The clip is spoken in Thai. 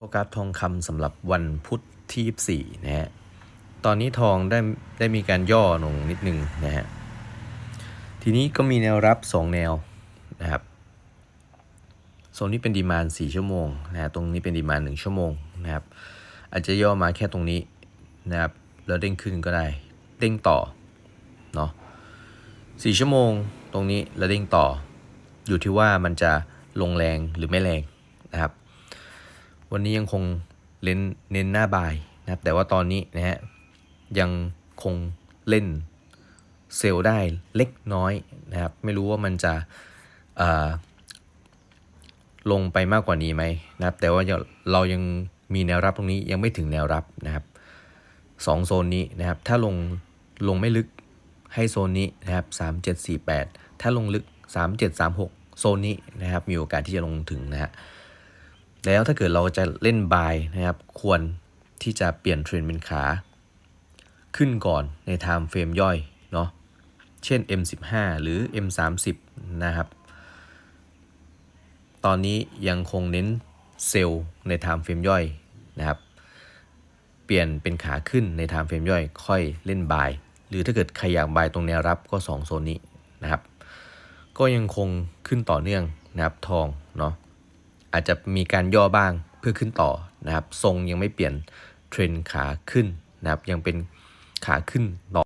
โฟกัสทองคำสำหรับวันพุธที่ 24 นะฮะ ตอนนี้ทองได้ได้มีการย่อลงนิดนึงนะฮะ ทีนี้ก็มีแนวรับ 2 แนวนะครับ โซนนี้เป็นดีมาน4ชั่วโมงนะฮะ ตรงนี้เป็นดีมาน1ชั่วโมงนะครับ อาจจะย่อมาแค่ตรงนี้นะครับ แล้วเด้งขึ้นก็ได้ เด้งต่อ เนาะ4ชั่วโมงตรงนี้แล้วเด้งต่อ อยู่ที่ว่ามันจะลงแรงหรือไม่แรงนะครับ วันนี้ยังคงเน้นเน้นหน้าบายนะครับ แต่ว่าตอนนี้นะฮะยังคงเล่นเซลล์ได้เล็กน้อยนะครับ ไม่รู้ว่ามันจะอ่าลงไปมากกว่านี้ไหมนะครับ แต่ว่าเรายังมีแนวรับตรงนี้ยังไม่ถึงแนวรับนะครับสองโซนนี้นะครับ ถ้าลงลงไม่ลึกให้โซนนี้นะครับ3748 ถ้าลงลึก 3736 โซนนี้นะครับ มีโอกาสที่จะลงถึงนะฮะ แล้วถ้าเกิดเราจะเล่นบายนะครับ ควรที่จะเปลี่ยนเทรนด์เป็นขา ขึ้นก่อนใน time frame ย่อยเนาะเช่น M15 หรือ M30 นะครับ ตอนนี้ยังคงเน้นเซลล์ใน time frame ย่อยนะครับ เปลี่ยนเป็นขาขึ้นใน time frame ย่อย ค่อยเล่นบาย หรือถ้าเกิดใครอยากบายตรงแนวรับก็ 2 โซนนี้นะครับ ก็ยังคงขึ้นต่อเนื่องนะครับทองเนาะ อาจจะมีการย่อบ้างเพื่อขึ้นต่อนะครับ ทรงยังไม่เปลี่ยนเทรนขาขึ้นนะครับ ยังเป็นขาขึ้นต่อ